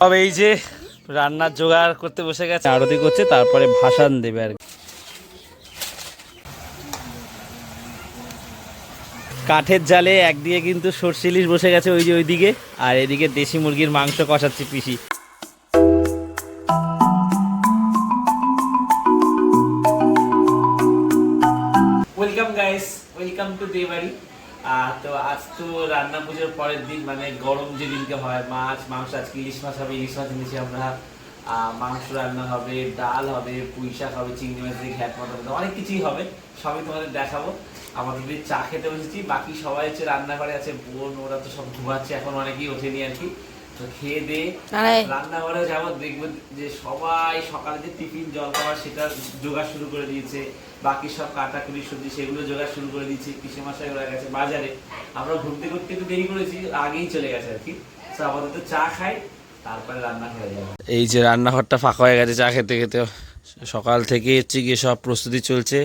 তবে এই যে রান্নার জোগাড় করতে বসে গেছে। আরতি করছে তারপরে ভাসান দেবে আর কাঠের জালে একদিকে কিন্তু সর্ষে ইলিশ বসে গেছে ওই যে ওইদিকে আর এদিকে দেশি মুরগির মাংস কষাচ্ছে পিসি। ওয়েলকাম গাইস ওয়েলকাম টু দেবাড়ি তো আজ তো রান্না পুজোর পরের দিন মানে গরম যে দিনকে হয়, মাছ, মাংস, আজকে ইলিশ মাছ হবে, ইলিশ মাছ এনেছি আমরা। মাংস রান্না হবে, ডাল হবে, পুঁই শাক হবে, চিংড়ি মাছ দিয়ে ঘ্যাট মাছ হবে, অনেক কিছুই হবে, সবই তোমাদের দেখাবো। আমাদের চা খেতে বসেছি, বাকি সবাই হচ্ছে রান্নাঘরে আছে, বোন, ওরা তো সব ঘুমাচ্ছে, এখন অনেকেই ওঠেনি আর কি। তো খেয়ে দিয়ে রান্নাঘরে যেমন দেখবেন যে সবাই সকালে যে টিফিন জল খাবার সেটা জোগাড় শুরু করে দিয়েছে বাকি সব কাটাকুটি সবজি সেগুলো জোগাড় শুরু করে দিয়েছে পিসে মাসাই ওরা গেছে বাজারে। আমরা ঘুরতে ঘুরতে একটু দেরি করেছি আগেই চলে গেছে আর কি। তো আপাতত চা খাই তারপরে রান্না হয়ে যাবে। এই যে রান্নাঘরটা ফাঁকা হয়ে গেছে চা খেতে খেতে সকাল থেকে হচ্ছে গিয়ে সব প্রস্তুতি চলছে।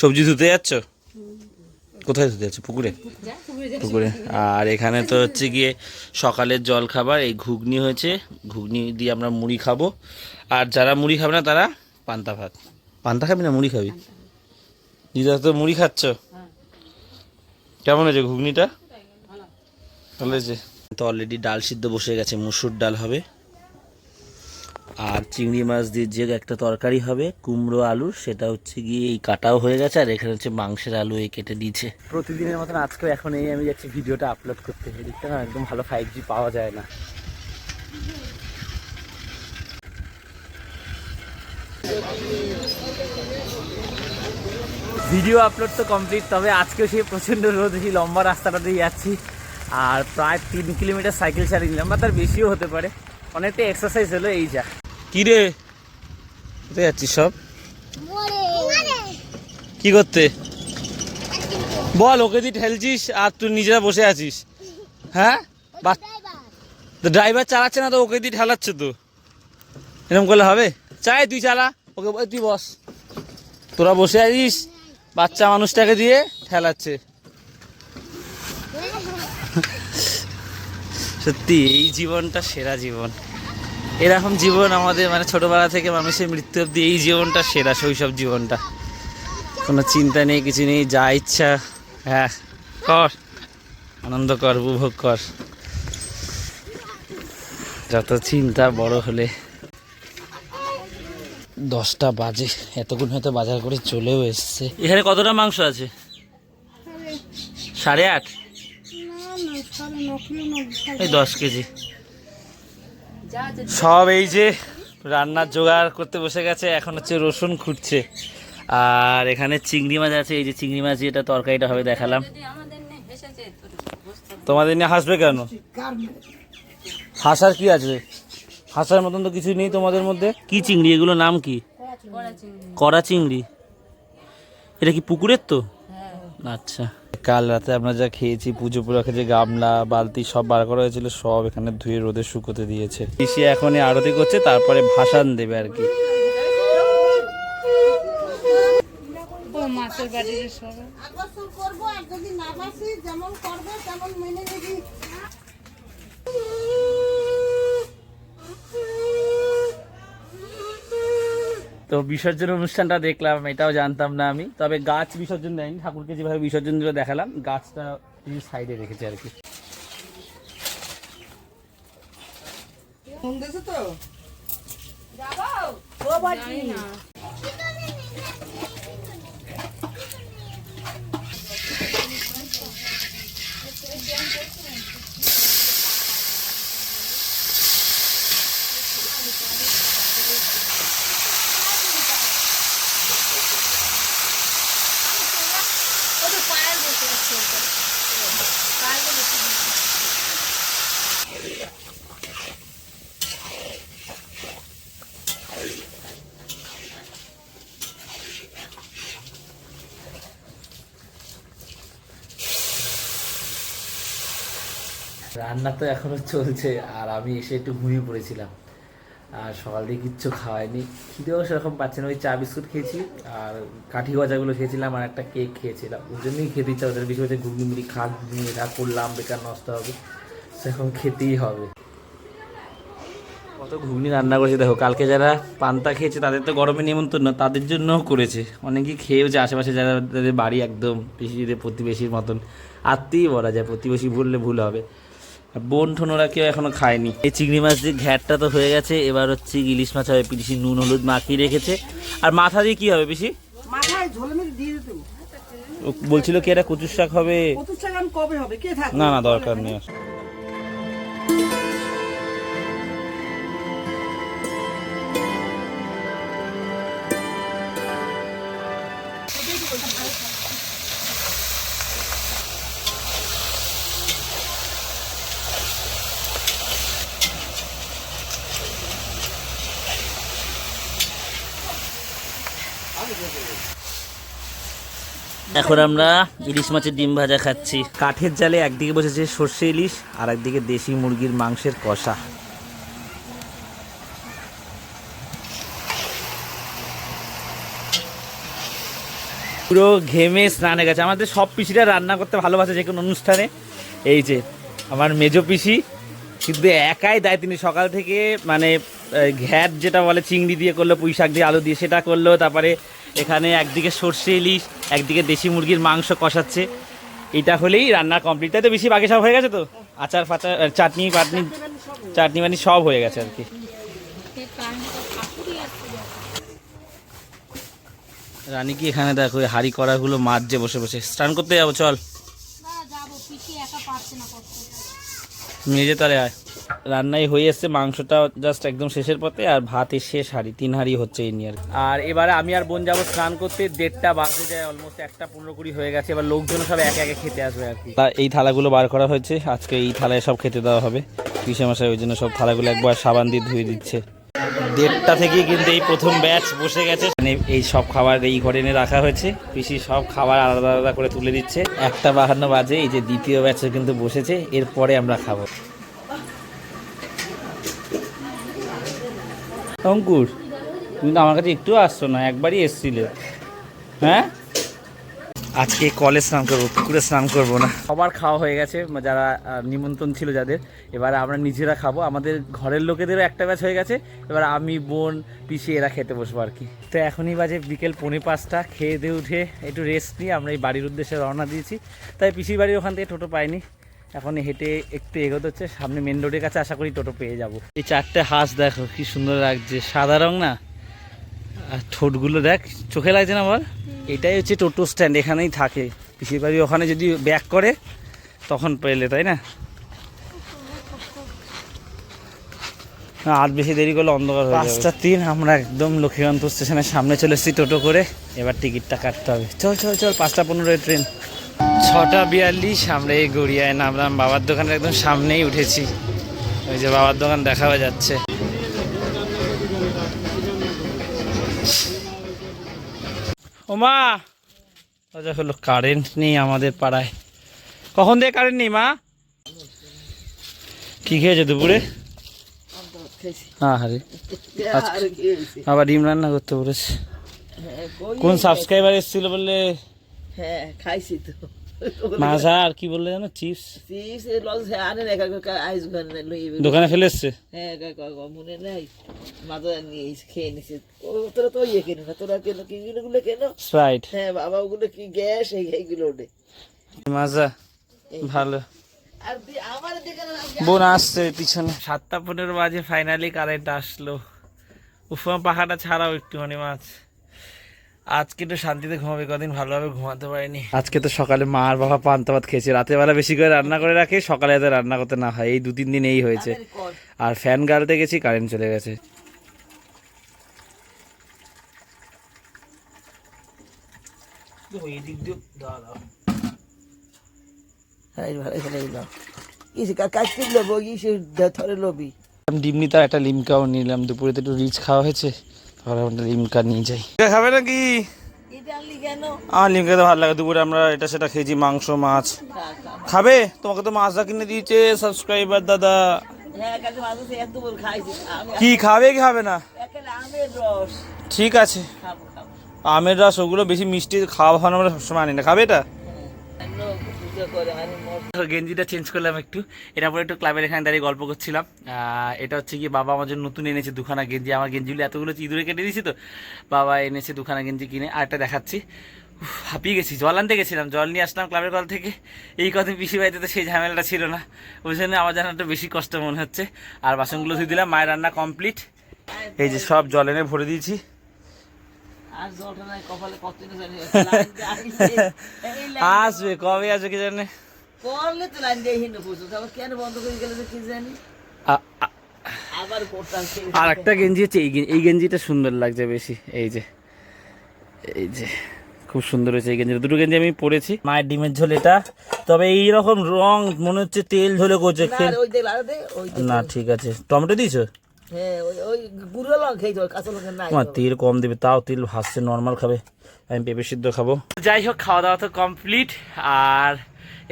সবজি ধুতে যাচ্ছ? কোথায় ধুতে যাচ্ছ? পুকুরে? পুকুরে। আর এখানে তো হচ্ছে গিয়ে সকালের জল খাবার এই ঘুগনি হয়েছে। ঘুগনি দিয়ে আমরা মুড়ি খাব। আর যারা মুড়ি খাবে না, তারা পান্তা ভাত। পান্তা খাবি না, মুড়ি খাবি? দিদা, তো মুড়ি খাচ্ছ? কেমন হয়েছে ঘুগনিটা? ভালো হয়েছে। তো অলরেডি ডাল সিদ্ধ বসে গেছে, মুসুর ডাল হবে। আর চিংড়ি মাছ দিয়ে যে একটা তরকারি হবে, কুমড়ো আলু, সেটা হচ্ছে গিয়ে এই কাটাও হয়ে গেছে, আর এখানে হচ্ছে মাংসের আলু এই কেটে দিয়েছে। প্রতিদিনের মতন আজকেও এখন এই আমি যাচ্ছি ভিডিওটা আপলোড করতে। এদিকটা না একদম ভালো ফাইভ জি পাওয়া যায় না। ভিডিও আপলোড তো কমপ্লিট তবে আজকেও সেই প্রচণ্ড রোদ, সেই লম্বা রাস্তাটা দিয়ে যাচ্ছি। আর প্রায় তিন কিলোমিটার সাইকেল চালিয়ে নিলাম, বা তার বেশিও হতে পারে। অনেকটা এক্সারসাইজ হলো, এই যা। কি রে? কোথায় যাচ্ছিস সব? কি করতে? বল ওকে দিয়ে ঠেলছিস আর তুই নিজেরা বসে আছিস। হ্যাঁ? বা- তো ড্রাইভার চালাচ্ছে না তো ওকে দিয়ে ঠেলাচ্ছে তো। এরকম করলে হবে? চাই তুই চালা। ওকে বল, তুই বস। তোরা বসে আছিস বাচ্চা মানুষটাকে দিয়ে ঠেলাচ্ছে। সত্যি এই জীবনটা সেরা জীবন। এরকম জীবন আমাদের মানে ছোটবেলা থেকে মানুষের মৃত্যু অব্দি এই জীবনটা সেরা শৈশব জীবনটা। কোনো চিন্তা নেই কিছু নেই যা ইচ্ছা হ্যাঁ। কর। আনন্দ কর উপভোগ কর। যত চিন্তা বড় হলে দশটা বাজে এতক্ষণ হয়তো বাজার করে চলেও এসছে। এখানে কতটা মাংস আছে? সাড়ে আট। এই দশ কেজি। সব এই যে রান্নার জোগাড় করতে বসে গেছে এখন হচ্ছে রসুন খুঁটছে আর এখানে চিংড়ি মাছ আছে এই যে চিংড়ি মাছ যেটা তরকারিটা হবে দেখালাম। তোমাদের নিয়ে হাসবে কেন? হাসার কি আছে? হাসার মতন তো কিছু নেই তোমাদের মধ্যে। কি চিংড়ি? এগুলো নাম কি? কড়া চিংড়ি। এটা কি পুকুরের তো? আচ্ছা। কাল রাতে আমরা যা খেয়েছি পুজো পুরাকে যে গামলা বালতি সব বার করা হয়েছিল সব এখানে ধুয়ে রোদে শুকোতে দিয়েছে। পিসি এখন এই আরতি করছে তারপরে ভাসান দেবে আর কি। ও মাছের বাড়ির করব আর যদি না বাসি যেমন করবে তেমন মেনে নিবি। তো বিসর্জন অনুষ্ঠানটা দেখলাম এটাও জানতাম না আমি। তবে গাছ বিসর্জন দেয়নি ঠাকুরকে যেভাবে বিসর্জন দিল দেখালাম গাছটা সাইডে রেখেছে আর কি। রান্না তো এখনও চলছে, আর আমি এসে একটু ঘুমিয়ে পড়েছিলাম। আর সকাল দিয়ে কিচ্ছু খাওয়াইনি। খিদেও সেরকম পাচ্ছে না, ওই চা বিস্কুট খেয়েছি, আর কাঠি গজাগুলো খেয়েছিলাম, আর একটা কেক খেয়েছিলাম। ওই জন্যই খেতে ইচ্ছা, ওদের বেশি হচ্ছে ঘুগনি, মুড়ি খা ঘুগনি, এটা করলাম, বেকার নষ্ট হবে। সেরকম খেতেই হবে। কত ঘুগনি রান্না করেছে, দেখো, কালকে যারা পান্তা খেয়েছে, তাদের তো গরমে নিমন্ত্রণ না, তাদের জন্যও করেছে। অনেকেই খেয়েওছে আশেপাশে যারা, তাদের বাড়ি একদম পিসিদের প্রতিবেশীর মতন। আত্মীয় বলা যায়, প্রতিবেশী বললে ভুল হবে। বোন ঠোনরা কেউ এখনও খায়নি। এই চিংড়ি মাছ দিয়ে ঘ্যাটটা তো হয়ে গেছে এবার হচ্ছে ইলিশ মাছ হবে পিসি নুন হলুদ মাখিয়ে রেখেছে। আর মাথা দিয়ে কি হবে পিসি? বলছিল কি এটা কচুর শাক হবে? না না দরকার নেই। এখন আমরা ইলিশ মাছের ডিম ভাজা খাচ্ছি। কাঠের জালে একদিকে বসেছে সর্ষে ইলিশ আর একদিকে দেশি মুরগির মাংসের কষা। পুরো ঘেমে স্নানে গেছে। আমাদের সব পিসিরা রান্না করতে ভালোবাসে যে কোনো অনুষ্ঠানে। এই যে, আমার মেজো পিসি, কিন্তু একাই দেয় তিনি সকাল থেকে মানে ঘ্যাট যেটা বলে, চিংড়ি দিয়ে করল পুঁই শাক দিয়ে আলু দিয়ে সেটা করল, তারপরে এখানে একদিকে সর্ষে ইলিশ একদিকে দেশি মুরগির মাংস কষাচ্ছে। এটা হলেই রান্না কমপ্লিট তাই তো বেশি বাকি সব হয়ে গেছে তো? আচার ফাচার চাটনি পাটনি চাটনি বাটনি সব হয়ে গেছে আর কি। রানী কি এখানে দেখো ওই হাড়ি কড়াগুলো মারছে বসে বসে। স্নান করতে যাব চল। যেতে আরে আয়। রান্নাই হয়ে এসছে। মাংসটা জাস্ট একদম শেষের পথে আর ভাতের শেষ হাড়ি তিন হাড়ি হচ্ছে এই নিয়ে আর এবারে আমি আর বোন যাব স্নান করতে। দেড়টা বাজতে যায় অলমোস্ট একটা পনেরো কুড়ি হয়ে গেছে। এবার লোকজন সব একে একে খেতে আসবে আর কি। এই থালাগুলো বার করা হয়েছে। আজকে এই থালায় সব খেতে দেওয়া হবে। পিসে মশাই ওই জন্য সব থালাগুলো একবার সাবান দিয়ে ধুয়ে দিচ্ছে। দেড়টা থেকেই কিন্তু এই প্রথম ব্যাচ বসে গেছে। মানে এই সব খাবার এই ঘরে এনে রাখা হয়েছে। পিসি সব খাবার আলাদা আলাদা করে তুলে দিচ্ছে। একটা বাহান্ন বাজে এই যে দ্বিতীয় ব্যাচে কিন্তু বসেছে। এরপরে আমরা খাব। অঙ্কুর তুমি তো আমার কাছে একটু আসছো না একবারই এসছিলে। হ্যাঁ? আজকে কলে স্নান করব পুকুরে স্নান করব না। সবার খাওয়া হয়ে গেছে যারা নিমন্ত্রণ ছিল যাদের এবার আমরা নিজেরা খাব। আমাদের ঘরের লোকেদেরও একটা ব্যাচ হয়ে গেছে এবার আমি বোন পিসি এরা খেতে বসবো আর কি। তো এখনই বাজে বিকেল পৌনে পাঁচটা খেয়ে দিয়ে উঠে একটু রেস্ট নিয়ে আমরা এই বাড়ির উদ্দেশ্যে রওনা দিয়েছি। তাই পিসির বাড়ির ওখান থেকে টোটো পাইনি। এখন হেঁটে একটু এগোতে হচ্ছে সামনে মেন রোডের কাছে আশা করি টোটো পেয়ে যাব। এই চারটে হাঁস দেখো কি সুন্দর লাগছে। সাদা রং না? আর ঠোঁটগুলো দেখ চোখে লাগছে না আমার? এটাই হচ্ছে টোটো স্ট্যান্ড এখানেই থাকে। পিসির বাড়ি ওখানে যদি ব্যাক করে তখন পেলে তাই না? আর বেশি দেরি করলে অন্ধকার হয়ে পাঁচটা তিন আমরা একদম লক্ষ্মীকান্ত স্টেশনের সামনে চলে এসেছি টোটো করে। এবার টিকিটটা কাটতে হবে। চল চল চল পাঁচটা পনেরোয় ট্রেন ছটা বিয়াল্লিশ আমরা এই গড়িয়ায় নামলাম। বাবার দোকানের একদম সামনেই উঠেছি। ওই যে বাবার দোকান দেখা যাচ্ছে। ওমা আচ্ছা হলো কারেন্ট নেই আমাদের পাড়ায়। কখন দিয়ে কারেন্ট নেই মা? কি খেয়েছে দুপুরে? হ্যাঁ আর আবার ডিম রান্না করতে বলেছে। হ্যাঁ, কোন সাবস্ক্রাইবার এসেছিল বললে? হ্যাঁ খাইছি তো। মাজা আর কি বললে জানো চিপস চিপস লস আনে না কাকা আইস ঘরে লই দোকানে ফেলে এসছে? হ্যাঁ কাকা মনে নাই। মাথা নিয়ে এসে খেয়ে নিছে। ও তোরা তো ইয়ে কেন না তোরা কেন কি গুলো কেন? স্প্রাইট হ্যাঁ বাবা ওগুলো কি গ্যাস? এই এইগুলো ওঠে। মাজা ভালো। আর আমার দেখে না বোন আসছে পিছনে। সাতটা পনেরো বাজে ফাইনালি কারেন্ট আসলো। উফা পাখাটা ছাড়াও একটুখানি মাছ। আজকে তো শান্তিতে ঘুমাবে কদিন ভালোভাবে ঘুমাতে পারিনি। আজকে তো সকালে মা আর বাবা পান্তা ভাত খেয়েছে। রাতের বেলা বেশি করে রান্না করে রাখে সকালে যাতে রান্না করতে না হয়। এই দু তিন দিন এই হয়েছে। আর ফ্যান গালতে গেছি কারেন্ট চলে গেছে। এই ভালো ফেলে দিলাম ইসে কাজ কি লব ইসে ধরে লবি। ডিম নিতে একটা লিমকাও নিলাম। দুপুরে তো একটু রিচ খাওয়া হয়েছে। লিমকা নিয়ে যাই। খাবে নাকি? আমার লিমকা তো ভালো লাগে। দুপুরে আমরা এটা সেটা খেয়েছি মাংস মাছ। খাবে? তোমাকে তো মাছটা কিনে দিয়েছে সাবস্ক্রাইবার দাদা। হ্যাঁ কি খাবে কি খাবে না? ঠিক আছে। খাব খাব। আমের রস ওগুলো বেশি মিষ্টি খাওয়া ভালো আমরা সবসময় আনি না। খাবে এটা? তো গেঞ্জিটা চেঞ্জ করলাম একটু। এটা পরে একটু ক্লাবের এখানে দাঁড়িয়ে গল্প করছিলাম। এটা হচ্ছে কি বাবা আমার জন্য নতুন এনেছে দুখানা গেঞ্জি। আমার গেঞ্জিগুলো এতগুলো ইঁদুরে কেটে দিয়েছি তো। বাবা এনেছে দুখানা গেঞ্জি কিনে। আর একটা দেখাচ্ছি। হাঁপিয়ে গেছি জল আনতে গেছিলাম। জল নিয়ে আসলাম ক্লাবের কল থেকে। এই কদিন পিসি বাড়িতে তো সেই ঝামেলাটা ছিল না। ওই জন্য আমার যেন একটু বেশি কষ্ট মনে হচ্ছে। আর বাসনগুলো ধুয়ে দিলাম। মায়ের রান্না কমপ্লিট এই যে সব জল এনে ভরে দিয়েছি। আসবে কবে আসবে কি জানে? করলে তো লাইন দিয়ে হিন্দু পুজো আবার কেন বন্ধ করে গেলে কি জানি? আ- আ- আবার আর একটা গেঞ্জি হচ্ছে এই গেঞ্জি এই গেঞ্জিটা সুন্দর লাগছে বেশি এই যে এই যে খুব সুন্দর হয়েছে এই গেঞ্জিটা। দুটো গেঞ্জি আমি পরেছি। মায়ের ডিমের ঝোল এটা। তবে এই রকম রং মনে হচ্ছে তেল ঝোলে করছে না খেল রে, ওই দেখ আর দে ওই দেখ না ঠিক আছে। টমেটো দিয়েছ? হ্যাঁ তেল কম দেবে তাও তেল ভাসছে নর্মাল খাবে। আমি পেঁপে সিদ্ধ খাব। যাই হোক খাওয়া দাওয়া তো কমপ্লিট আর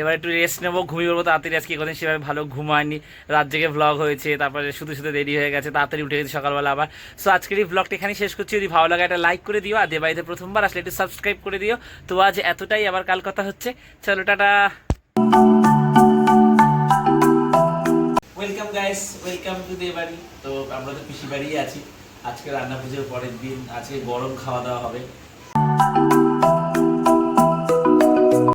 এবার একটু রেস্ট নেব, ঘুমিয়ে পড়ব, তাড়াতাড়ি আজকে কদিন সেভাবে ভালো ঘুমায়নি। রাত জেগে ব্লগ হয়েছে, তারপরে শুধু শুধু দেরি হয়ে গেছে, তাড়াতাড়ি উঠে গেছে সকালবেলা আবার। সো আজকের এই ভ্লগটা এখানে শেষ করছি। যদি ভালো লাগে একটা লাইক করে দিও, আর দেবাইতে প্রথমবার আসলে একটু সাবস্ক্রাইব করে দিও। তো আজ এতটাই, আবার কাল কথা হচ্ছে। চলো, tata. Welcome guys welcome to Dey বাড়ি তো আমরা তো পিসি বাড়িই আছি। আজকে রান্না পুজোর পরের দিন, আজকে গরম খাওয়া দাওয়া হবে।